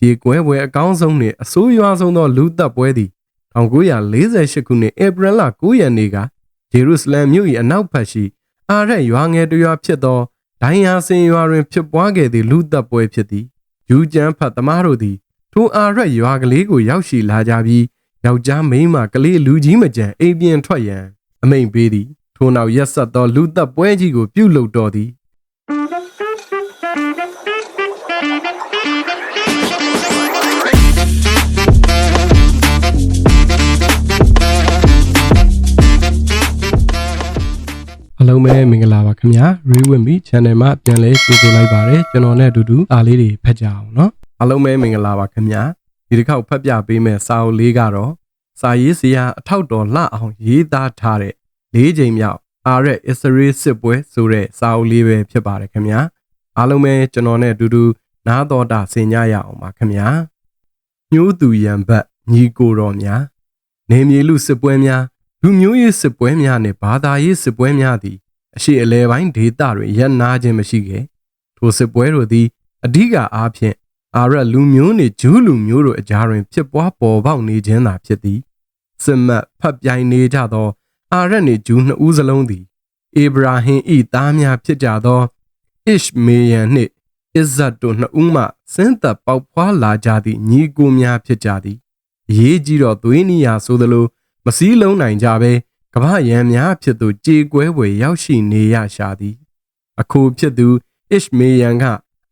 ကြေကွဲပွဲအကောင်းဆုံးနှင့်အဆိုးရွားဆုံးသောလူသက်ပွဲသည်1948ခုနှစ်ဧပြီလ9ရက်နေ့ကဂျေရုဆလမ်မြို့၏အနောက်ဘက်ရှိအာရက်ရွာငယ်တစ်ရွာဖြစ်သောဒိုင်ယာစင်ရွာတွင်ဖြစ်ပွားခဲ့သည့်လူသက်ပွဲဖြစ်သည်ယူကျန်းဖတ်သမားတို့သည်ထိုအာရက်ရွာကလေးကိုရောက်ရှိလာကြပြီးယောက်ျားမိန်းမကလေးလူကြီးမကြံအိမ်ပြင်ထွက်ရန်အမိန်ပေးသည်ထို့နောက်ရက်ဆက်သောလူသက်ပွဲကြီးကိုပြုလုပ်တော်သည် လုံးပဲမင်္ဂလာပါခင်ဗျာ Ray with me channel မှာပြန်လဲကြိုဆိုလိုက်ပါတယ်ကျွန်တော်နဲ့အတူတူအားလေးတွေဖတ်ကြအောင်เนาะအလုံးပဲမင်္ဂလာပါခင်ဗျာဒီတစ်ခေါက်ဖတ်ပြပေးမယ့်စာအုပ်လေးကတော့စာရေးစရာအထောက်တော်လှအောင်ရေးသားထားတဲ့၄ချိန်မြောက်အားရက် Israel စစ်ပွဲဆိုတဲ့စာအုပ်လေးပဲဖြစ်ပါတယ်ခင်ဗျာအားလုံးပဲကျွန်တော်နဲ့အတူတူနားတော်တာဆင်ကြရအောင်ပါခင်ဗျာညှိုးသူရံဘတ်ညီကိုတော်များနေမြေလူစစ်ပွဲများလူမျိုးရေးစစ်ပွဲများနဲ့ဘာသာရေးစစ်ပွဲများသည် အရှိအလဲပိုင်းဒေသတွင်ရပ်နာခြင်းမရှိခဲ့ထိုစစ်ပွဲတို့သည်အဓိကအားဖြင့်အာရလူမျိုးနှင့်ဂျူးလူမျိုးတို့အကြားတွင်ဖြစ်ပွားပေါ်ပေါက်နေခြင်းသာဖြစ်သည်စစ်မှတ်ဖတ်ပြိုင်နေကြသော အာရနှင့်ဂျူးနှစ်ဦးစလုံးသည်အေဗရာဟင်၏သားများဖြစ်ကြသောအစ်မေယန်နှင့်အစ္ဇတ်တို့နှစ်ဦးမှစင်းသက်ပေါက်ဖွာလာကြသည့်ညီကိုများဖြစ်ကြသည်အရေးကြီးတော့သွေးနီယာဆိုသလိုမစည်းလုံးနိုင်ကြဘဲ ကမ္ဘာရန်များဖြစ်သူကြေကွဲွယ်ရောက်ရှိနေရရှာသည် အခုဖြစ်သူအစ်မေယန်က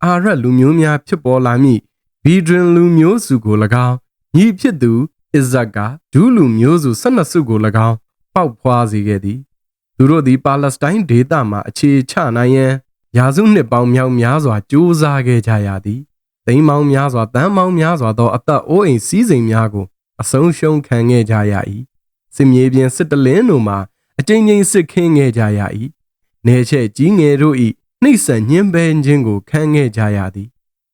အာရတ်လူမျိုးများဖြစ်ပေါ်လာမည့်ဘီဒရင်လူမျိုးစုကို၎င်းညီဖြစ်သူအစ္ဇတ်ကဒူးလူမျိုးစု၁၂စုကို၎င်းပေါက်ဖွာစေခဲ့သည်သူတို့သည်ပါလက်စတိုင်းဒေသမှအခြေချနိုင်ရန်ရာစုနှစ်ပေါင်းမြောက်များစွာကြိုးစားခဲ့ကြရသည်သိမ်းမောင်းများစွာတန်းမောင်းများစွာသောအသက်အိုးအိမ်စည်းစိမ်များကိုအဆုံးရှုံးခံခဲ့ကြရ၏ စစ်မြေပြင်စစ်တလင်းတို့မှာအကြိမ်ကြိမ်စစ်ခင်းခဲ့ကြရ၏နေချက်ကြီးငယ်တို့၏နှိမ့်ဆက်ညှင်းပယ်ခြင်းကိုခံခဲ့ကြရသည်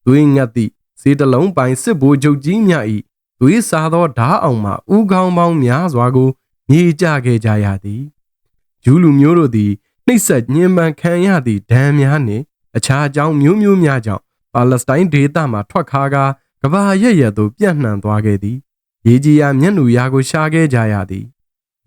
သွေးငတ်သည့်စေတလုံးပိုင်စစ်ဘိုလ်ချုပ်ကြီးများ၏သွေးစားသောဓားအောင်မှဥကောင်းပေါင်းများစွာကိုမြေကျခဲ့ကြရသည်ဂျူးလူမျိုးတို့သည်နှိမ့်ဆက်ညှဉ်းပန်းခံရသည့်ဒဏ်များနှင့်အခြားအကြောင်းမျိုးမျိုးများကြောင့်ပါလက်စတိုင်းဒေသမှထွက်ခါကာကဘာရက်ရက်သို့ပြန့်နှံ့သွားခဲ့သည်ရေကြီးရာမျက်နှာရာကိုရှာခဲ့ကြရသည်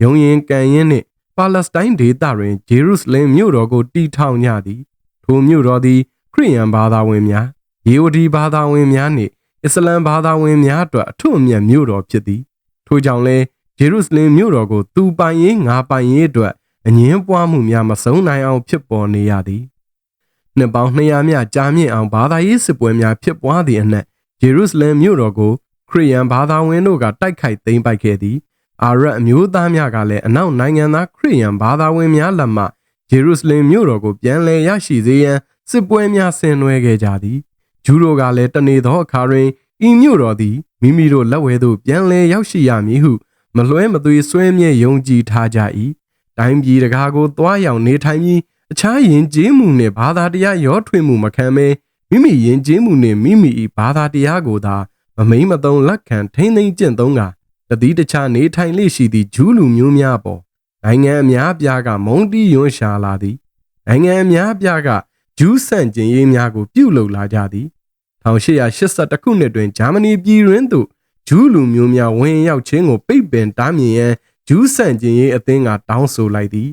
ယုံရင်ကန်ရင်နှင့်ပါလက်စတိုင်းဒေသတွင်ဂျေရုဆလင်မြို့တော်ကိုတည်ထောင်ကြသည်ထိုမြို့တော်သည် ခရစ်ယာန်ဘာသာဝင်များယေဝဒီဘာသာဝင်များနှင့်အစ္စလမ်ဘာသာဝင်များအတွက်အထွတ်အမြတ်မြို့တော်ဖြစ်သည်ထို့ကြောင့်လဲဂျေရုဆလင်မြို့တော်ကိုသူပိုင်ရေးငါပိုင်ရေးအတွက်အငင်းပွားမှုများမဆုံးနိုင်အောင်ဖြစ်ပေါ်နေရသည်နှစ်ပေါင်း200မြကြာမြင့်အောင်ဘာသာရေးစစ်ပွဲများဖြစ်ပွားသည့်အနက်ဂျေရုဆလင်မြို့တော်ကိုခရစ်ယာန်ဘာသာဝင်တို့ကတိုက်ခိုက်သိမ်းပိုက်ခဲ့သည် အာရတ်အမျိုးသားများကလည်းအနောက်နိုင်ငံသားခရစ်ယာန်ဘာသာဝင်များလက်မှဂျေရုဆလင်မြို့တော်ကိုပြန်လည်ရရှိစေရန်စစ်ပွဲများဆင်နွှဲခဲ့ကြသည်ဂျူးတို့ကလည်းတနေသောအခါတွင်ဤမြို့တော်သည်မိမိတို့လက်ဝဲသို့ပြန်လည်ရောက်ရှိရမည်ဟုမလွဲမသွေဆွဲမြဲယုံကြည်ထားကြ၏တိုင်းပြည်တကားကိုသွားရောက်နေထိုင်ပြီးအခြားယဉ်ကျေးမှုနှင့်ဘာသာတရားရောထွေးမှုမခံဘဲမိမိယဉ်ကျေးမှုနှင့်မိမိ၏ဘာသာတရားကိုသာမမိန်မသုံးလက်ခံထိမ့်သိမ့်ကျင့်သုံးက တတိတခြားနေထိုင်လေရှိသည့်ဂျူးလူမျိုးများပေါ်နိုင်ငံအများပြားကမုံတီးယွန်းရှာလာသည်နိုင်ငံအများပြားကဂျူးဆန့်ကျင်ရေးများကိုပြုလုပ်လာကြသည်1882ခုနှစ်တွင်ဂျာမနီပြည်တွင်သို့ဂျူးလူမျိုးများဝင်ရောက်ခြင်းကိုပိတ်ပင်တားမြစ်ရန်ဂျူးဆန့်ကျင်ရေးအသင်းကတောင်းဆိုလိုက်သည်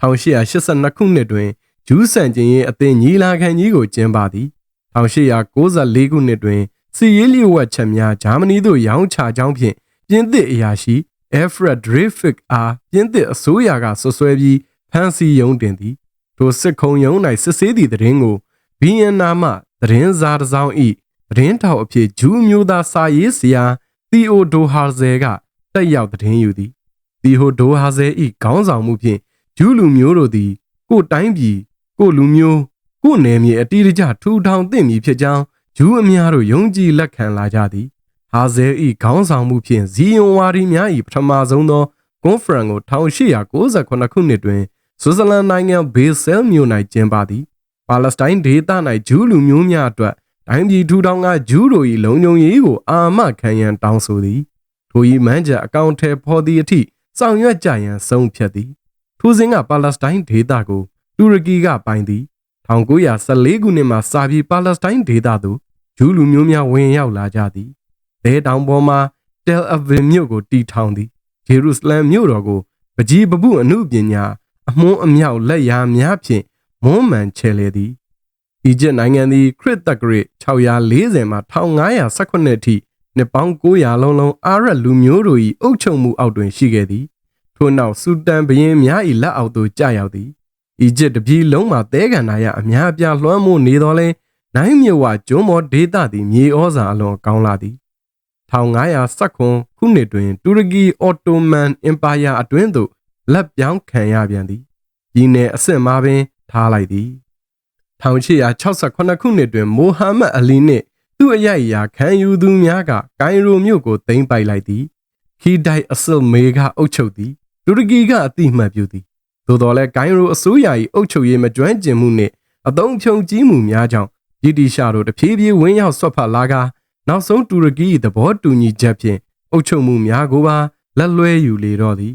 1882ခုနှစ်တွင်ဂျူးဆန့်ကျင်ရေးအသင်းညီလာခံကြီးကိုကျင်းပသည်1894ခုနှစ်တွင်စီရေးလျှို့ဝှက်ချက်များဂျာမနီသို့ရောင်းချကြောင်းဖြင့် ပြင်သစ်အရာရှိ Alfred Dreyfus အားပြင်သစ်အစိုးရကဆွဆွဲပြီးဖမ်းဆီးရုံးတင်သည်ထိုစစ်ခုံရုံး၌စစ်ဆေးသည့်သတင်းကိုဘီယန်နာမှသတင်းစားတစ်စောင်း၏သတင်းထောက်အဖြစ်ဂျူးမျိုးသားစာရေးဆရာသီအိုဒိုဟာဇယ်ကတက်ရောက်သတင်းယူသည်သီဟိုဒိုဟာဇယ်၏ခေါင်းဆောင်မှုဖြင့်ဂျူးလူမျိုးတို့သည် ကိုတိုင်းပြည်ကိုလူမျိုးကိုနယ်မြေအတိအကျထူထောင်သင့်မည်ဖြစ်ကြောင်းဂျူးအများတို့ယုံကြည်လက်ခံလာကြသည် ဟာဇဲ၏ခေါင်းဆောင်မှုဖြင့်ဇီယွန်ဝါဒီများ၏ပထမဆုံးသောကွန်ဖရင့်ကို1898ခုနှစ်တွင်ဆွစ်ဇာလန်နိုင်ငံဘေဆဲလ်မြို့၌ကျင်းပသည်ပါလက်စတိုင်းဒေသ၌ဂျူးလူမျိုးများအတွက်တိုင်းပြည်ထူထောင်ကဂျူးတို့၏လုံခြုံရေးကိုအာမခံရန်တောင်းဆိုသည်ထို၏မန်းချက်အကောင့်ထဲဖော်သည့်အထိဆောင်ရွက်ကြရန်ဆုံးဖြတ်သည်ထိုစဉ်ကပါလက်စတိုင်းဒေသကိုတူရကီကပိုင်သည်1914ခုနှစ်မှာစာပြီးပါလက်စတိုင်းဒေသသို့ဂျူးလူမျိုးများဝင်ရောက်လာကြသည်။ ဒေတောင်ပေါ်မှတယ်အဗင်မြို့ကိုတီထောင်သည်ဂျေရုဆလမ်မြို့တော်ကိုပကြီးပပုအမှုပညာအမွှန်းအမြောက်လက်ရာများဖြင့်မွမ်းမံချဲလေသည်။အီဂျစ်နိုင်ငံသည်ခရစ်တက္ကရာ640မှ1518အထိနှစ်ပေါင်း900လုံးလုံးအာရက်လူမျိုးတို့၏အုပ်ချုပ်မှုအောက်တွင်ရှိခဲ့သည်။ထို့နောက်ဆူတန်ဘရင်များ၏လက်အောက်သို့ကြာရောက်သည်။အီဂျစ်တပြည်လုံးမှာတဲကန်နာရအများအပြားလွှမ်းမိုးနေတော်လဲနိုင်မြဝကျွန်းမော်ဒေသသည်မြေဩဇာအလွန်ကောင်းလာသည် 1519ခုနှစ်တွင် တူရကီအော်တိုမန်အင်ပါယာအတွင်းသို့လက်ပြောင်းခံရပြန်သည်ပြည်နယ်အဆင့်မှာပင်ထားလိုက်သည်1868ခုနှစ်တွင်မိုဟာမက်အလီနှင့်သူ့အရိုက်အရာခံယူသူများကဂိုင်ရိုမြို့ကိုသိမ်းပိုက်လိုက်သည်ခီဒိုက်အဆလမေကအုပ်ချုပ်သည်တူရကီကအတိမတ်ပြုသည်သို့တော်လည်းဂိုင်ရိုအစိုးရ၏အုပ်ချုပ်ရေးမကျွမ်းကျင်မှုနှင့်အသုံးဖြုံကြီးမှုများကြောင့်ဗြိတိရှားတို့တဖြည်းဖြည်းဝင်းရောက်ဆွတ်ဖက်လာကာ နောက်ဆုံးတူရကီ၏သဘောတူညီချက်ဖြင့်အုပ်ချုပ်မှုများကိုပါလက်လွဲယူလေတော့သည်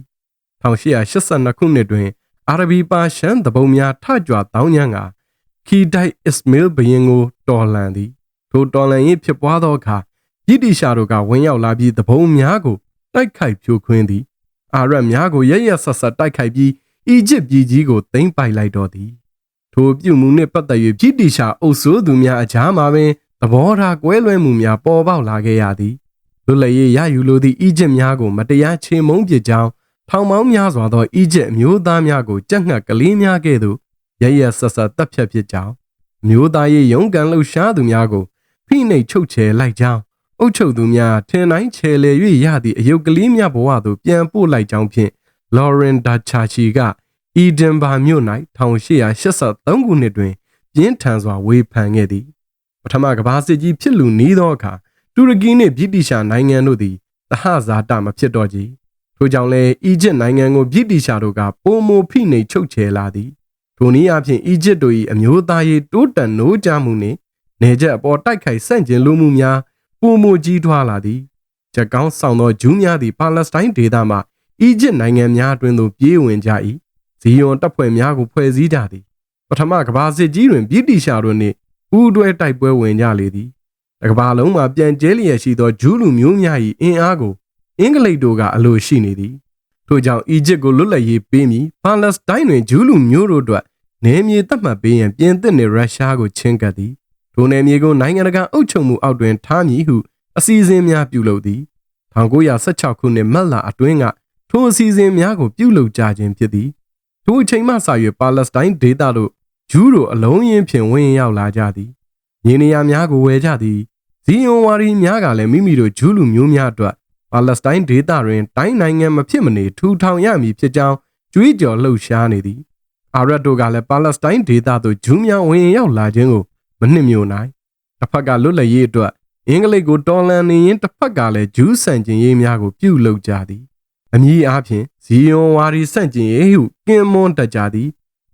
1882ခုနှစ်တွင် အာရဘီပါရှန်သဘုံများထကြွတောင်းညံကခီဒိုက်အစ္စမေးလ်ဘရင်ကိုတော်လှန်သည်ထိုတော်လှန်ရေးဖြစ်ပွားသောအခါဗြိတိရှားတို့ကဝင်ရောက်လာပြီးသဘုံများကိုတိုက်ခိုက်ဖြိုခွင်းသည် အာရပ်များကိုရရဆက်ဆက်တိုက်ခိုက်ပြီးအီဂျစ်ပြည်ကြီးကိုသိမ်းပိုက်လိုက်တော့သည်ထိုပြုမှုနှင့်ပတ်သက်၍ဗြိတိရှားအုပ်စိုးသူများအကြားမှာပင် သဘောထားကွဲလွဲမှုများပေါ်ပေါက်လာခဲ့ရသည်လွတ်လပ်ရေးရယူလိုသည့်အီဂျစ်များကိုမတရားချေမှုန်းပစ်ကြောင်းထောင်ပေါင်းများစွာသောအီဂျစ်အမျိုးသားများကိုကြက်ငှက်ကလေးများကဲ့သို့ရရဆက်ဆက်တပ်ဖြတ်ဖြစ်ကြောင်းမျိုးသားရေးရုန်းကန်လှုပ်ရှားသူများကိုဖိနှိပ်ချုပ်ချယ်လိုက်ကြောင်းအုပ်ချုပ်သူများထင်တိုင်းချယ်လေ၍ရသည့်အယုတ်ကလေးများဘဝသို့ပြန်ပို့လိုက်ကြောင်းဖြင့်လော်ရင်ဒါချာချီကအီဒင်ဘာမြို့၌1883ခုနှစ်တွင်ပြင်းထန်စွာဝေဖန်ခဲ့သည် ပထမကမ္ဘာစစ်ကြီးဖြစ်လူနီးသောအခါတူရကီနှင့်ဗြိတိရှားနိုင်ငံတို့သည်သဟဇာတမဖြစ်တော့ကြ။ထို့ကြောင့်လည်းအီဂျစ်နိုင်ငံကိုဗြိတိရှားတို့ကပုံမဖိနှိပ်ချုပ်ချယ်လာသည်။ထိုနည်းအားဖြင့်အီဂျစ်တို့၏အမျိုးသားရေးတိုးတက်နိုးကြားမှုနှင့်နေချက်အပေါ်တိုက်ခိုက်ဆန့်ကျင်လိုမှုများပုံမကြီးထွားလာသည်။ချက်ကောင်းဆောင်သောဂျူးများသည်ပါလက်စတိုင်းဒေသမှအီဂျစ်နိုင်ငံများအတွင်းသို့ပြေးဝင်ကြ၏။ဇီယွန်တပ်ဖွဲ့များကိုဖွဲ့စည်းကြသည်။ပထမကမ္ဘာစစ်ကြီးတွင်ဗြိတိရှားတို့နှင့် ပူးတွဲတိုက်ပွဲဝင်ကြလေသည်တကဘာလုံးမှာပြန်ကျဲလျက်ရှိသောဂျူးလူမျိုးများ၏အင်အားကိုအင်္ဂလိပ်တို့ကအလိုရှိနေသည်ထို့ကြောင့်အီဂျစ်ကိုလွတ်လပ်ရေးပေးမည်ပါလက်စတိုင်းတွင်ဂျူးလူမျိုးတို့အတွက်နယ်မြေသတ်မှတ်ပေးရန်ပြင်သစ်နှင့်ရုရှားကိုချင်းကပ်သည်ထိုနယ်မြေကိုနိုင်ငံတကာအုပ်ချုပ်မှုအောက်တွင်ထားမည်ဟုအစီအစဉ်များပြုလုပ်သည်1916ခုနှစ်မတ်လအတွင်းကထိုအစီအစဉ်များကိုပြုလုပ်ကြခြင်းဖြစ်သည်ထိုအချိန်မှစ၍ပါလက်စတိုင်းဒေသတို့ ဂျူးတို့အလုံးရင်းဖြင့်ဝင်ရောက်လာကြသည်။မြေနေရာများကိုဝယ်ကြသည်။ဇီယွန်ဝါရီများကလည်းမိမိတို့ဂျူးလူမျိုးများအတွက်ပါလက်စတိုင်းဒေသတွင်တိုင်းနိုင်ငံမဖြစ်မနေထူထောင်ရမည်ဖြစ်ကြောင်းကြွေးကြော်လှုပ်ရှားနေသည်။အာရတ်တို့ကလည်းပါလက်စတိုင်းဒေသသို့ဂျူးများဝင်ရောက်လာခြင်းကိုမနှစ်မြို့နိုင်။တစ်ဖက်ကလွတ်လပ်ရေးအတွက်အင်္ဂလိပ်ကိုတော်လှန်နေရင်တစ်ဖက်ကလည်းဂျူးဆန့်ကျင်ရေးများကိုပြုလုပ်ကြသည်။အမည်အားဖြင့်ဇီယွန်ဝါရီဆန့်ကျင်ရေးဟုကင်မွန်းတက်ကြသည်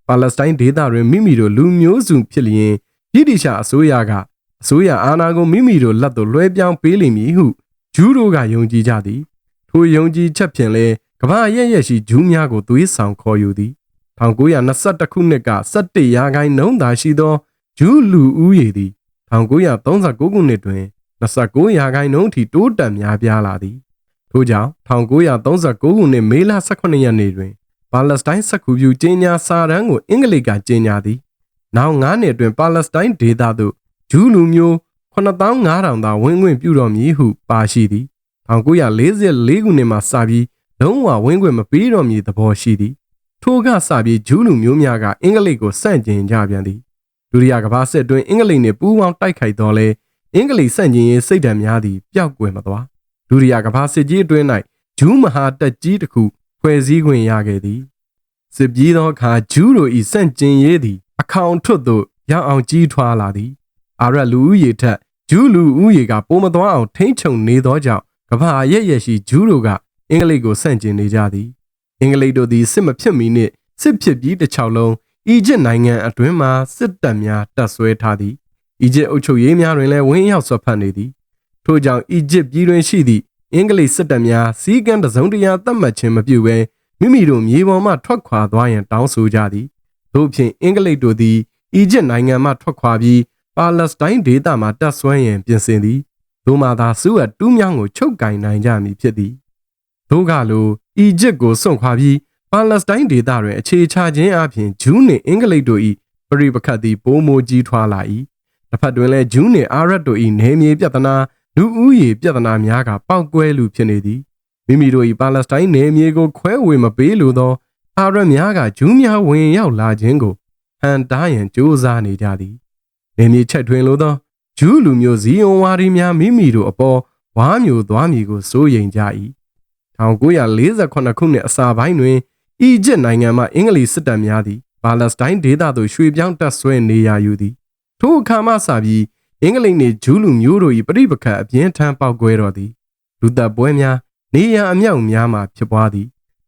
ပါလက်စတိုင်းဒေသတွင်မိမိတို့လူမျိုးစုဖြစ်လျင်ဗြိတိရှအစိုးရကအစိုးရအာဏာကိုမိမိတို့လက်သို့လွှဲပြောင်းပေးလိမ့်မည်ဟုဂျူးတို့ကယုံကြည်ကြသည်ထိုယုံကြည်ချက်ဖြင့်လဲကမ္ဘာရရက်ရှိဂျူးများကိုသွေးဆောင်ခေါ်ယူသည်1921ခုနှစ်က17ရာခိုင်နှုန်းသာရှိသောဂျူးလူဦးရေသည်1939ခုနှစ်တွင်29ရာခိုင်နှုန်းထိတိုးတက်များပြားလာသည်ထို့ကြောင့်1939ခုနှစ်မေလ18ရက်နေ့တွင် ပါလက်စတိုင်းစက္ကူပြူကျင်းညာစာတမ်းကိုအင်္ဂလိပ်ကကျင်းညာသည်။နောက်9နှစ်အတွင်းပါလက်စတိုင်းဒေသသို့ဂျူးလူမျိုး9500သာဝင်ခွင့်ပြုတော်မည်ဟုပါရှိသည်။1944ခုနှစ်မှစပြီးလုံးဝဝင်ခွင့်မပေးတော်မည်သဘောရှိသည်။ထိုကစပြီးဂျူးလူမျိုးများကအင်္ဂလိပ်ကိုစန့်ကျင်ကြပြန်သည်။ဒုတိယကမ္ဘာစစ်တွင်အင်္ဂလိပ်နှင့်ပူးပေါင်းတိုက်ခိုက်တော်လဲအင်္ဂလိပ်စန့်ကျင်ရေးစိတ်ဓာတ်များသည်ပျောက်ကွယ်မသွား။ဒုတိယကမ္ဘာစစ်ကြီးအတွင်း၌ဂျူးမဟာတက်ကြီးတစ်ခု ဖွဲ့စည်းခွင့်ရခဲ့သည်စစ်ပြေးသောအခါဂျူးတို့၏စန့်ကျင်ရေးသည် အခေါင်ထွတ်သို့ရောက်အောင်ကြီးထွားလာသည်အာရလူဦးရေထက်ဂျူးလူဦးရေကပိုမသွားအောင်ထိမ့်ချုံနေသောကြောင့်ကမ္ဘာရရက်ရှိဂျူးတို့ကအင်္ဂလိပ်ကိုစန့်ကျင်နေကြသည်အင်္ဂလိပ်တို့သည်စစ်မဖြစ်မီနှင့်စစ်ဖြစ်ပြီးတစ်ချောင်းလုံးအီဂျစ်နိုင်ငံအတွင်းမှစစ်တပ်များတပ်ဆွဲထားသည်အီဂျစ်အုပ်ချုပ်ရေးများတွင်လည်းဝင်းရောက်ဆွတ်ဖက်နေသည်ထို့ကြောင့်အီဂျစ်ပြည်တွင်ရှိသည့် အင်္ဂလိပ်စစ်တပ်များစီးကမ်းတစုံတရာသတ်မှတ်ခြင်းမပြုဘဲမိမိတို့မြေပေါ်မှထွက်ခွာသွားရန်တောင်းဆိုကြသည်တို့ဖြင့်အင်္ဂလိပ်တို့သည်အီဂျစ်နိုင်ငံမှထွက်ခွာပြီးပပါလက်စတိုင်းဒေသမှတပ်ဆွဲရန်ပြင်ဆင်သည်သို့မှသာစူအပ်တူးမြောင်းကိုချုပ်ကင်နိုင်ကြမည်ဖြစ်သည်တို့ကလိုအီဂျစ်ကိုစွန့်ခွာပြီးပါလက်စတိုင်းဒေသတွင်အခြေချခြင်းအပြင်ဂျူးနှင့်အင်္ဂလိပ်တို့၏ပရိပခတ်သည်ပိုမိုကြီးထွားလာ၏တစ်ဖက်တွင်လည်းဂျူးနှင့်အာရတ်တို့၏နေမြေပြဿနာ လူဦးရေပြဿနာများကပောက်ကွဲလူဖြစ်နေသည်မိမိတို့၏ပါလက်စတိုင်းနေမြေကိုခွဲဝေမပေးလိုသောအာရတ်များကဂျူးများဝင်ရောက်လာခြင်းကိုဟန်တားရန်ကြိုးစားနေကြသည်နေမြေချက်ထွင်လိုသောဂျူးလူမျိုးဇီယွန်ဝါဒီများမိမိတို့အပေါ်ဝါမျိုးသွားမည်ကိုစိုးရိမ်ကြ၏1948ခုနှစ်အစာပိုင်းတွင်အီဂျစ်နိုင်ငံမှအင်္ဂလိပ်စစ်တပ်များသည်ပါလက်စတိုင်းဒေသသို့ရွှေ့ပြောင်းတပ်ဆွဲနေရယူသည်ထိုအခါမှစပြီး အင်္ဂလိပ်နှင့်ဂျူးလူမျိုးတို့၏ပြိပခတ်အပြင်းထန်ပေါက်ကွဲတော်သည်လူသက်ပွဲများနေရအမြောက်များမှဖြစ်ပွားသည်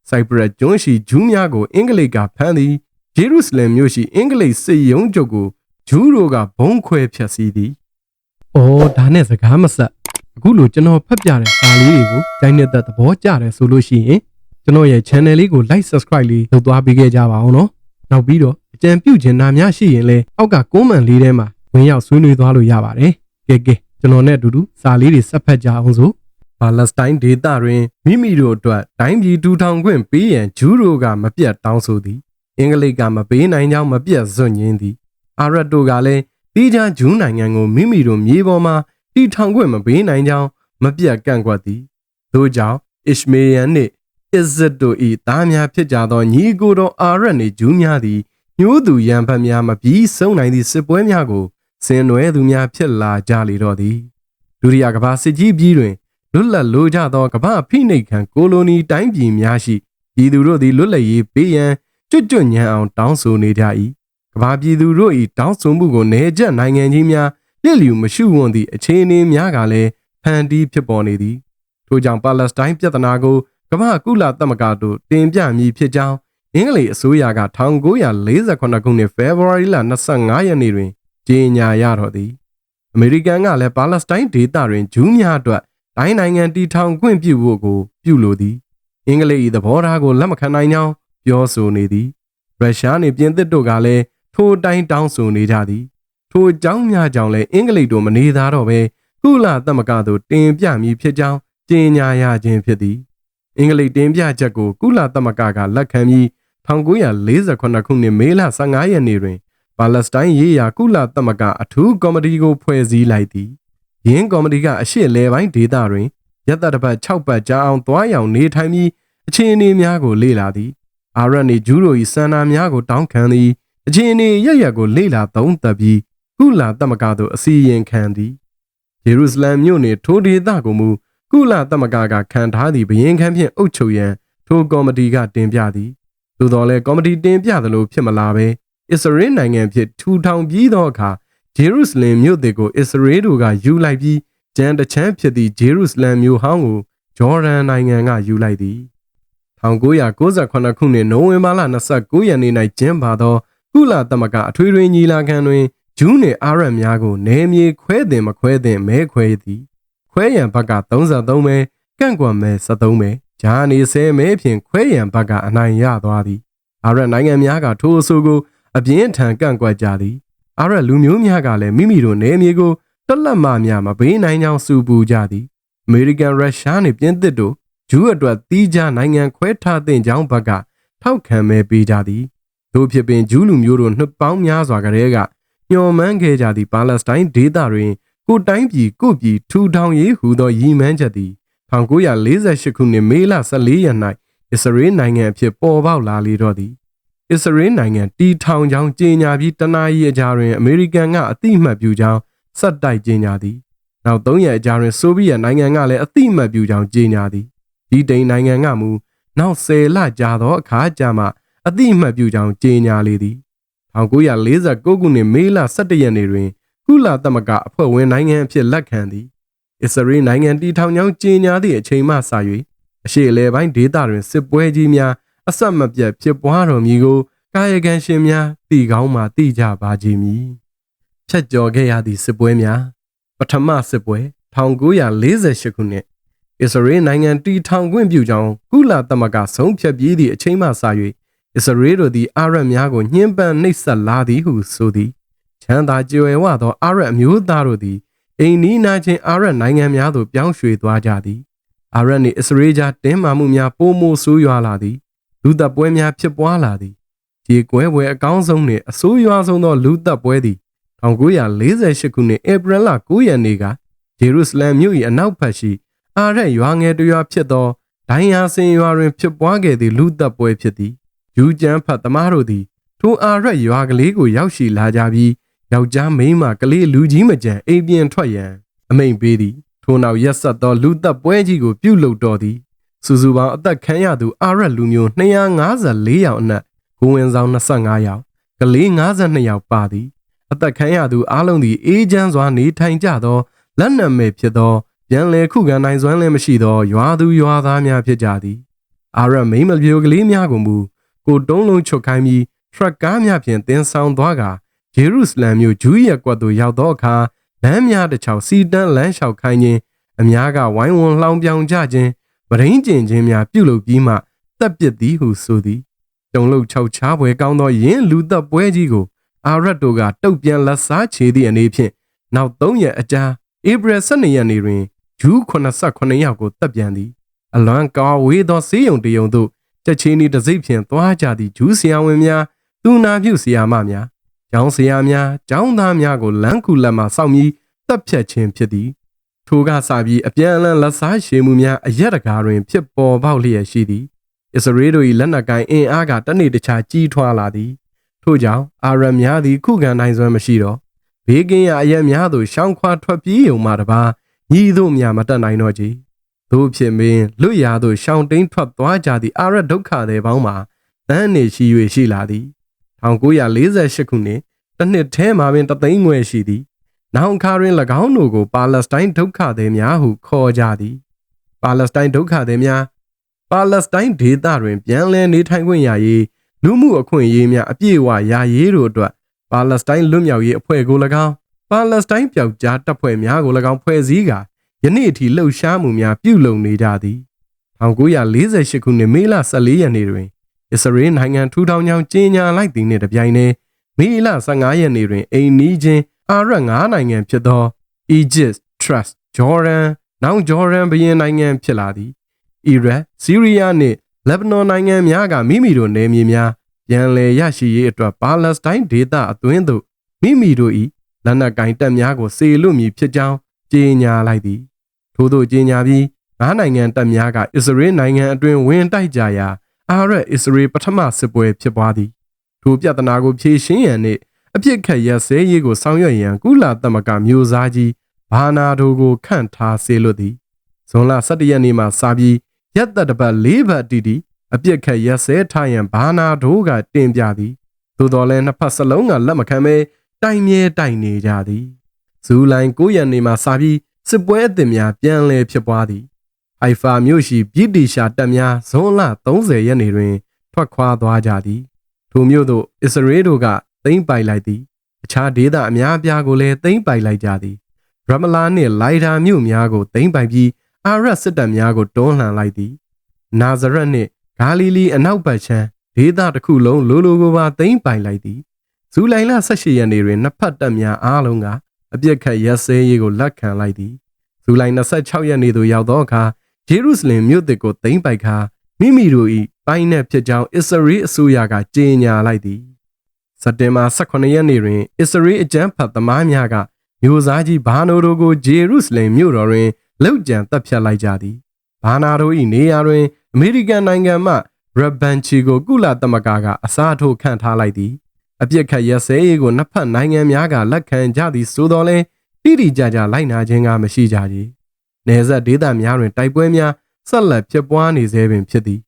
စိုက်ပရက်ကျွန်းရှိဂျူးများကိုအင်္ဂလိပ်ကဖမ်းသည်ဂျေရုဆလင်မြို့ရှိအင်္ဂလိပ်စစ်ရုံးချုပ်ကိုဂျူးတို့ကဘုံခွဲဖျက်ဆီးသည်။အော်ဒါနဲ့စကားမဆက်အခုလိုကျွန်တော်ဖတ်ပြတဲ့စာလေးတွေကိုကြိုင်းနေတဲ့သဘောကျတယ်ဆိုလို့ရှိရင်ကျွန်တော်ရဲ့ channel လေးကို like subscribe လေးလုပ်သွားပေးခဲ့ကြပါအောင်နော်။နောက်ပြီးတော့အကြံပြုချင်တာများရှိရင်လည်းအောက်က comment လေးထဲမှာ ဝင်ရောက်ဆွေးနွေးသွားလို့ရပါတယ်။ကဲကဲကျွန်တော်နဲ့အတူတူစာလေးတွေဆက်ဖတ်ကြအောင်စို့။ပါလက်စတိုင်းဒေသတွင်မိမိတို့အတွက်တိုင်းပြည်ထူထောင်ခွင့်ပေးရန်ဂျူးတို့ကမပြတ်တောင်းဆိုသည်။အင်္ဂလိပ်ကမပေးနိုင်ကြောင်းမပြတ်စွန့်ညင်းသည်။အာရတ်တို့ကလည်းတီးခြားဂျူးနိုင်ငံကိုမိမိတို့မြေပေါ်မှာတီထောင်ခွင့်မပေးနိုင်ကြောင်းမပြတ်ကန့်ကွက်သည်။ထို့ကြောင့်အစ္စမေယန်နှင့်အစ္စဒ်တို့၏သားများဖြစ်ကြသောညီကိုတော်အာရတ်နှင့်ဂျူးများသည်ညှိုးသူရန်ဖက်များမပြီးဆုံးနိုင်သည့်စစ်ပွဲများကို ဆင်နွှဲသူများဖြစ်လာကြလေတော့သည်ဒုတိယကမ္ဘာစစ်ကြီးပြီးတွင်လွတ်လပ်လိုကြသောကမ္ဘာဖိနှိပ်ခံကိုလိုနီတိုင်းပြည်များရှိပြည်သူတို့သည်လွတ်လပ်ရေးပေးရန်ကြွကြွညံအောင်တောင်းဆိုနေကြ၏ကမ္ဘာပြည်သူတို့၏တောင်းဆိုမှုကိုနေကျနိုင်ငံကြီးများလျက်လျူမရှုဝွန်သည့်အခြေအနေများကလည်းဖန်တီးဖြစ်ပေါ်နေသည်ထို့ကြောင့်ပါလက်စတိုင်းပြည်ထနာကိုကမ္ဘာကုလသမဂ္ဂတို့တင်ပြမည်ဖြစ်ကြောင်းအင်္ဂလိပ်အစိုးရက1948ခုနှစ်ဖေဖော်ဝါရီလ25ရက်နေ့တွင် ကြေညာရတော့သည်အမေရိကန်ကလည်းပါလက်စတိုင်းဒေသတွင်ဂျူးများအတွက်တိုင်းနိုင်ငံတီထောင်ခွင့်ပြုဖို့ကိုပြုလိုသည်အင်္ဂလိပ်၏သဘောထားကိုလက်မခံနိုင်ကြောင်းပြောဆိုနေသည်ရုရှားနှင့်ပြင်သစ်တို့ကလည်းထိုတိုင်းတောင်းဆိုနေကြသည်ထိုအကြောင်းများကြောင့်လည်းအင်္ဂလိပ်တို့မနေသားတော့ဘဲကုလသမဂ္ဂသို့တင်ပြမည်ဖြစ်ကြောင်းကြေညာရခြင်းဖြစ်သည်အင်္ဂလိပ်တင်ပြချက်ကိုကုလသမဂ္ဂကလက်ခံပြီး1948ခုနှစ်မေလ15ရက်နေ့တွင် ပါလက်စတိုင်းရေးရာကုလသမဂ္ဂအထူးကော်မတီကိုဖွဲ့စည်းလိုက်သည်ယင်းကော်မတီကအရှိလဲပိုင်းဒေသတွင်ရက်သက်တစ်ပတ်6ပတ်ကြာအောင်သွားရောက်နေထိုင်ပြီးအခြေအနေများကိုလေ့လာသည်အာရတ်နေဂျူးတို့၏စံနာများကိုတောင်းခံသည်အခြေအနေရရက်ကိုလေ့လာသုံးသပ်ပြီးကုလသမဂ္ဂသို့အစီရင်ခံသည်ယေရုရှလင်မြို့နေထိုဒေသကိုမူကုလသမဂ္ဂကခံထားသည့်ဘရင်ခန့်ဖြင့်အုပ်ချုပ်ရန်ထိုကော်မတီကတင်ပြသည်သို့တော်လည်းကော်မတီတင်ပြသလိုဖြစ်မလာဘဲ အစ္စရေးနိုင်ငံဖြစ်ထူထောင်ပြီးသောအခါဂျေရုဆလင်မြို့သည်ကိုအစ္စရေးတို့ကယူလိုက်ပြီးကျန်တချမ်းဖြစ်သည့်ဂျေရုဆလင်မြို့ဟောင်းကိုဂျော်ဒန်နိုင်ငံကယူလိုက်သည်1998ခုနှစ်နိုဝင်ဘာလ29ရက်နေ့၌ကျင်းပသောကုလသမဂ္ဂအထွေထွေညီလာခံတွင်ဂျူးနှင့်အာရတ်များကိုနယ်မြေခွဲတင်မခွဲတင်မဲခွဲသည်ခွဲရန်ဘက်က33မဲကန့်ကွက်မဲ73မဲဂျာနေ10မဲဖြင့်ခွဲရန်ဘက်ကအနိုင်ရသွားသည်အာရတ်နိုင်ငံများကထိုအဆိုကို အပြင်းထန်ကန့်ကွက်ကြသည်အာရတ်လူမျိုးများကလည်းမိမိတို့နယ်မြေကိုတွက်လက်မှများမပေးနိုင်ကြောင်းစူပူကြသည်အမေရိကန်ရုရှားနှင့်ပြင်သစ်တို့ဂျူးအတွက်တီးခြားနိုင်ငံခွဲထားတဲ့ကြောင်းဘက်ကထောက်ခံမဲပေးကြသည်တို့ဖြစ်ပင်ဂျူးလူမျိုးတို့နှစ်ပေါင်းများစွာကတည်းကညှော်မှန်းခဲ့ကြသည့်ပါလက်စတိုင်းဒေသတွင်ကိုတိုင်းပြည်ကိုပြည်ထူထောင်ရေးဟူသောရည်မှန်းချက်သည်1948ခုနှစ်မေလ14ရက်၌အစ္စရေးနိုင်ငံအဖြစ်ပေါ်ပေါက်လာလေတော့သည် အစ္စရေးနိုင်ငံတီထောင်ကြောင်းကြေညာပြီးတနာရီအကြာတွင်အမေရိကန်ကအတိအမှတ်ပြုကြောင်းစက်တိုက်ကြေညာသည်နောက်၃ရက်အကြာတွင်ဆိုဗီယက်နိုင်ငံကလည်းအတိအမှတ်ပြုကြောင်းကြေညာသည်ဒီတိန်နိုင်ငံကမူနောက်၁၀လကြာသောအခါကြာမှအတိအမှတ်ပြုကြောင်းကြေညာလေသည်1949ခုနှစ်မေလ17ရက်နေ့တွင်ကုလသမဂ္ဂအဖွဲ့ဝင်နိုင်ငံအဖြစ်လက်ခံသည်အစ္စရေးနိုင်ငံတီထောင်ကြောင်းကြေညာသည့်အချိန်မှစ၍အရှေ့အလယ်ပိုင်းဒေသတွင်စစ်ပွဲကြီးများ အဆက်မပြတ်ဖြစ်ပွားတော်မူကိုကာယကံရှင်များတည်ကောင်းမှသိကြပါကြမည်ဖြတ်ကျော်ခဲ့ရသည့်စစ်ပွဲများပထမစစ်ပွဲ1948ခုနှစ်အစ္စရေးနိုင်ငံတီထောင်ခွင့်ပြုကြောင်းကုလသမဂ္ဂဆုံးဖြတ်ပြီးသည့်အချိန်မှစ၍အစ္စရေးတို့သည်အာရတ်များကိုညှဉ်းပန်းနှိပ်စက်လာသည်ဟုဆိုသည်ချမ်းသာကြွယ်ဝသောအာရက်အမျိုးသားတို့သည်အိမ်နီးနားချင်းအာရက်နိုင်ငံများသို့ပြောင်းရွှေ့သွားကြသည်အာရက်နှင့်အစ္စရေးကြားတင်းမာမှုများပိုမိုဆိုးရွားလာသည် လူသက်ပွဲများဖြစ်ပွားလာသည်ကြေကွဲပွဲအကောင်းဆုံးနှင့်အဆိုးရွားဆုံးသောလူသက်ပွဲသည်1948ခုနှစ်ဧပြီလ9ရက်နေ့ကဂျေရုဆလမ်မြို့၏အနောက်ဘက်ရှိအာရက်ရွာငယ်တစ်ရွာဖြစ်သောဒိုင်ယာစင်ရွာတွင်ဖြစ်ပွားခဲ့သည့်လူသက်ပွဲဖြစ်သည်ယူကျန်းဖတ်သမားတို့သည်ထိုအာရက်ရွာကလေးကိုရောက်ရှိလာကြပြီးယောက်ျားမိန်းမကလေးလူကြီးမကြံအိမ်ပြင်ထွက်ရန်အမိန်ပေးသည်ထိုနောက်ရက်ဆက်သောလူသက်ပွဲကြီးကိုပြုလုပ်တော်သည် စုစုပေါင်းအသက်ခံရသူအာရက်လူမျိုး254ယောက်အနက်ကိုဝင်ဆောင်25ယောက်ကလေး52ယောက်ပါသည်အသက်ခံရသူအလုံးသည်အေးချမ်းစွာနေထိုင်ကြသောလက်နက်မဲ့ဖြစ်သောပြန်လည်ခုခံနိုင်စွမ်းလည်းမရှိသောရွာသူရွာသားများဖြစ်ကြသည်အာရမိန်မပြိုကလေးများကိုမူကိုတုံးလုံးချွတ်ခိုင်းပြီးထရက်ကားများဖြင့်တင်ဆောင်သွားကာဂျေရုဆလမ်မြို့ဂျူးရက်ကွက်သို့ရောက်သောအခါလမ်းများတစ်ချောင်းစီတန်းလမ်းလျှောက်ခိုင်းခြင်းအများကဝိုင်းဝန်းလှောင်ပြောင်ကြခြင်း ဗရင်းကျင်ခြင်းများပြုလုပ်ပြီးမှတပ်ပစ်သည်ဟုဆိုသည်တုံလုတ်၆ချားပွဲကောင်းသောယင်းလူသက်ပွဲကြီးကိုအာရတ်တို့ကတုတ်ပြန်လက်စားချေသည့်အနေဖြင့်နောက်၃ရက်အကြာဧပြီ12ရက်နေ့တွင်ဂျူး89ယောက်ကိုတပ်ပြန်သည်အလွန်ကာဝေးသောစေးရုံတရုံသို့ချက်ချင်းဤတစိမ့်ဖြင့်သွားကြသည့်ဂျူးဆရာဝန်များသူနာပြုဆရာမများကျောင်းဆရာများကျောင်းသားများကိုလမ်းကူလက်မှစောင့်ပြီးတပ်ဖြတ်ခြင်းဖြစ်သည် ထိုကစပြီးအပြန်အလှန်လက်စားရှည်မှုများအရက်တကာတွင် ဖြစ်ပေါ်ပေါက်လျက်ရှိသည်အစ္စရေးတို့၏လက်နက်ကိုင်အင်အားကတနေ့တခြားကြီးထွားလာသည်ထို့ကြောင့်အာရများသည်ခုခံနိုင်စွမ်းမရှိတော့ဘေးကင်းရာအရက်များသို့ရှောင်းခွာထွက်ပြေးုံမှတပါညီတို့များမတက်နိုင်တော့ကြတို့ဖြစ်မင်းလွတ်ရာသို့ရှောင်းတိန်ထွက်သွားကြသည့်အာရဒုက္ခတွေပေါင်းမှာတန်းနေရှိ၍ရှိလာသည်1948ခုနှစ်တစ်နှစ်ထဲမှာပင်တသိန်းငွေရှိသည် နောင်ခါတွင်၎င်းတို့ကိုပါလက်စတိုင်းဒုက္ခသည်များဟုခေါ်ကြသည်ပါလက်စတိုင်းဒုက္ခသည်များပါလက်စတိုင်းဒေသတွင်ပြန်လည်နေထိုင်ခွင့်ရရေးလူမှုအခွင့်အရေးများအပြည့်အဝရရေးတို့အတွက်ပါလက်စတိုင်းလွတ်မြောက်ရေးအဖွဲ့ကို၎င်းပါလက်စတိုင်းပျောက်ကြားတပ်ဖွဲ့များကို၎င်းဖွဲ့စည်းကာယနေ့အထိလှုပ်ရှားမှုများပြုလုပ်နေကြသည်1948ခုနှစ်မေလ14ရက်နေ့တွင်အစ္စရေးနိုင်ငံထူထောင်ကြောင်းကြေညာလိုက်သည်နှင့်တပြိုင်တည်းမေလ15ရက်နေ့တွင်အိမ်နီးချင်း အာရပ်9နိုင်ငံဖြစ်သော Egypt, Trust, Jordan, နောက် Jordan ဘရင်နိုင်ငံဖြစ်လာသည်။ Iraq, Syria နှင့် Lebanon နိုင်ငံများကမိမိတို့နယ်မြေများပြန်လည်ရရှိရေးအတွက်ပါလက်စတိုင်းဒေသအတွင်းသို့မိမိတို့၏လက်နက်ကင်တပ်များကိုစေလွတ်မည်ဖြစ်ကြောင်းကြေညာလိုက်သည်။ထို့သောကြေညာပြီးငါးနိုင်ငံတပ်များကအစ္စရေးနိုင်ငံအတွင်းဝင်တိုက်ကြရာအာရပ်အစ္စရေးပထမစစ်ပွဲဖြစ်ပွားသည်။ထိုပြဿနာကိုဖြေရှင်းရန်နှင့် အပြစ်ခတ်ရစဲရေးကိုဆောင်ရွက်ရန်ကုလသမဂ္ဂမျိုးစားကြီးဘာနာဒိုကိုခန့်ထားစေလွတ်သည်ဇွန်လ17ရက်နေ့မှစပြီးရက်သက်တပတ်၄ပတ်တီတီအပြစ်ခတ်ရစဲထားရန်ဘာနာဒိုကတင်ပြသည်သို့တော်လည်းနှစ်ဖက်စလုံးကလက်မခံဘဲတိုင်မြဲတိုင်နေကြသည်ဇူလိုင်9ရက်နေ့မှစပြီးစစ်ပွဲအသစ်များပြန်လည်ဖြစ်ပွားသည်ဟိုင်ဖာမြို့ရှိပြည်တီရှာတပ်များဇွန်လ30ရက်နေ့တွင် ထွက်ခွာသွားကြသည်ထိုမြို့သို့အစ္စရေးတို့က သိမ်းပိုက်လိုက်သည်အခြားဒေသအများအပြားကိုလည်းသိမ်းပိုက်လိုက်ကြသည်ရမလာနှင့်လိုင်ဒါမြို့များကိုသိမ်းပိုက်ပြီးအာရတ်စစ်တပ်များကိုတွန်းလှန်လိုက်သည်နာဇရက်နှင့်ဂါလိလီအနောက်ဘက်ခြမ်းဒေသတစ်ခုလုံးလိုလိုကိုပါသိမ်းပိုင်လိုက်သည်ဇူလိုင်လ18ရက်နေ့တွင်နှစ်ဖက်တပ်များအားလုံးကအပြစ်ခတ်ရက်စဲရေးကိုလက်ခံလိုက်သည်ဇူလိုင်26ရက်နေ့သို့ရောက်သောအခါဂျေရုဆလင်မြို့သစ်ကိုသိမ်းပိုက်ခါမိမိတို့၏ပိုင်းနဲ့ဖြစ်ကြောင်းအစ္စရေးအစိုးရကကြေညာလိုက်သည် စက်တင်ဘာ18ရက်နေ့တွင်အစ္စရေးအကြမ်းဖက်သမားများကမျိုးစားကြီးဘာနိုတို့ကိုဂျေရုဆလင်မြို့တော်တွင်လောက်ကျန်တပ်ဖြတ်လိုက်ကြသည်ဘာနာတို့၏နေရာတွင်အမေရိကန်နိုင်ငံမှရဘန်ချီကိုကုလသမဂ္ဂကအစားထိုးခန့်ထားလိုက်သည်အပြစ်ခတ်ရစဲရေးကိုနှစ်ဖက်နိုင်ငံများကလက်ခံကြသည်ဆိုတော်လဲတိတိကျကျလိုက်နာခြင်းကမရှိကြကြ။နယ်စပ်ဒေသများတွင်တိုက်ပွဲများဆက်လက်ဖြစ်ပွားနေဆဲပင်ဖြစ်သည်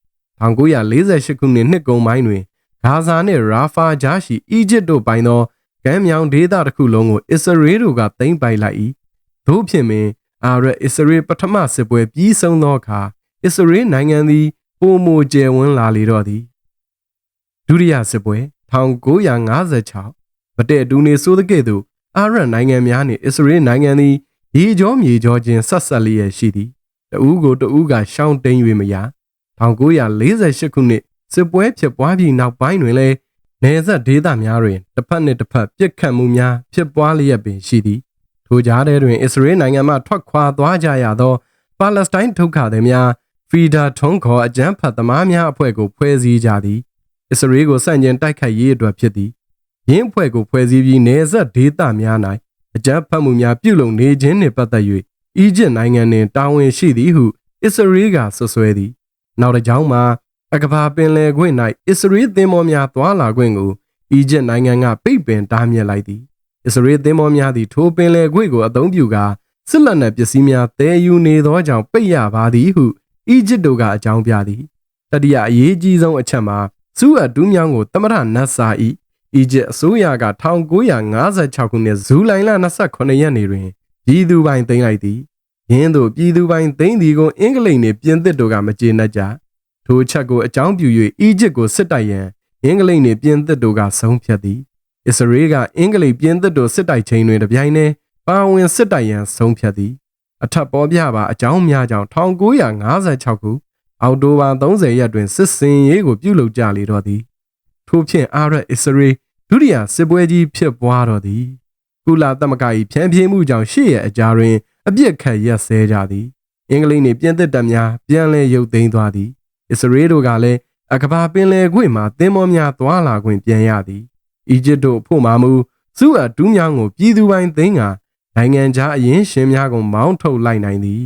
1948ခုနှစ်နှစ်ကုန်ပိုင်းတွင် ဂါဇာနှင့်ရာဖာကြားရှိအီဂျစ်တို့ပိုင်သောကမ်းမြောင်ဒေသတစ်ခုလုံးကိုအစ္စရေးတို့ကသိမ်းပိုက်လိုက်၏။သို့ဖြစ်မင်းအာရအစ္စရေးပထမစစ်ပွဲပြီးဆုံးသောအခါအစ္စရေးနိုင်ငံသည်ပုံမကျယ်ဝန်းလာလေတော့သည်ဒုတိယစစ်ပွဲ1956မတဲ့တူနေဆိုးတဲ့ကဲ့သို့အာရနိုင်ငံများနှင့်အစ္စရေးနိုင်ငံသည်ရေကြောမြေကြောချင်းဆက်ဆက်လျက်ရှိသည်တဦးကိုတဦးကရှောင်းတိန်၍မရ1948ခုနှစ် စစ်ပွဲဖြစ်ပွားပြီးနောက်ပိုင်းတွင်လည်းနေဆက်ဒေသများတွင်တစ်ဖက်နှင့်တစ်ဖက်ပြစ်ခတ်မှုများဖြစ်ပွားလျက်ပင်ရှိသည်ထိုကြားထဲတွင်အစ္စရေးနိုင်ငံမှထွက်ခွာသွားကြရသောပါလက်စတိုင်းဒုက္ခသည်များဖီဒါထုံးခေါ်အကြမ်းဖက်သမားများအဖွဲ့ကိုဖွဲ့စည်းကြသည်အစ္စရေးကိုစန့်ကျင်တိုက်ခိုက်ရေးအတွက်ဖြစ်သည်ရင်းအဖွဲ့ကိုဖွဲ့စည်းပြီးနေဆက်ဒေသများ၌အကြမ်းဖက်မှုများပြုလုပ်နေခြင်းနှင့်ပတ်သက်၍အီဂျစ်နိုင်ငံတွင်တာဝန်ရှိသည်ဟုအစ္စရေးကဆွဆွဲသည်နောက်တစ်ကြောင်းမှာ အကဘာပင်လယ်ကွေ့၌အစ္စရေးသင်္ဘောများသွားလာခွင့်ကိုအီဂျစ်နိုင်ငံကပိတ်ပင်တားမြစ်လိုက်သည်အစ္စရေးသင်္ဘောများသည်ထိုပင်လယ်ကွေ့ကိုအသုံးပြုကာစစ်လက်နက်ပစ္စည်းများတည်ယူနေသောကြောင့်ပိတ်ရပါသည်ဟုအီဂျစ်တို့ကအကြောင်းပြသည်တတိယအရေးကြီးဆုံးအချက်မှာစူးအတူးမြောင်းကိုတမရနတ်စာ၏အီဂျစ်အစိုးရက1956ခုနှစ်ဇူလိုင်လ28ရက်နေ့တွင်ပြည်သူပိုင်သိမ်းလိုက်သည်ယင်းသို့ပြည်သူပိုင်သိမ်းသည်ကိုအင်္ဂလိပ်နှင့်ပြင်သစ်တို့ကမကျေနပ်ကြ ထိုအချက်ကိုအကြောင်းပြု၍အီဂျစ်ကိုစစ်တိုက်ရန်အင်္ဂလိပ်နှင့်ပြင်သစ်တို့ကဆုံးဖြတ်သည်အစ္စရေးကအင်္ဂလိပ်ပြင်သစ်တို့စစ်တိုက်ချိန်တွင်တပြိုင်တည်းပါဝင်စစ်တိုက်ရန်ဆုံးဖြတ်သည်အထက်ပေါ်ပြပါအကြောင်းများကြောင့်1956ခုအောက်တိုဘာ30ရက်တွင်စစ်စင်ရေးကိုပြုလုပ်ကြလေတော့သည်ထို့ဖြင့်အာရက်အစ္စရေးဒုတိယစစ်ပွဲကြီးဖြစ်ပွားတော့သည်ကုလာသမဂ္ဂ၏ဖြန့်ဖြေးမှုကြောင့်ရှေ့ရဲ့အကြားတွင်အပြစ်ခတ်ရက်စဲကြသည်အင်္ဂလိပ်နှင့်ပြင်သစ်တပ်များပြန်လည်ရုပ်သိမ်းသွားသည် အစ္စရေးတို့ကလည်းအကဘာပင်လယ်ကွေ့မှသင်္ဘောများသွာလာခွင့်ပြန်ရသည်အီဂျစ်တို့ဖို့မှမူစုအပ်တူးများကိုပြည်သူပိုင်းသိမ်းကနိုင်ငံခြားအရင်ရှင်များကိုမောင်းထုတ်လိုက်နိုင်သည်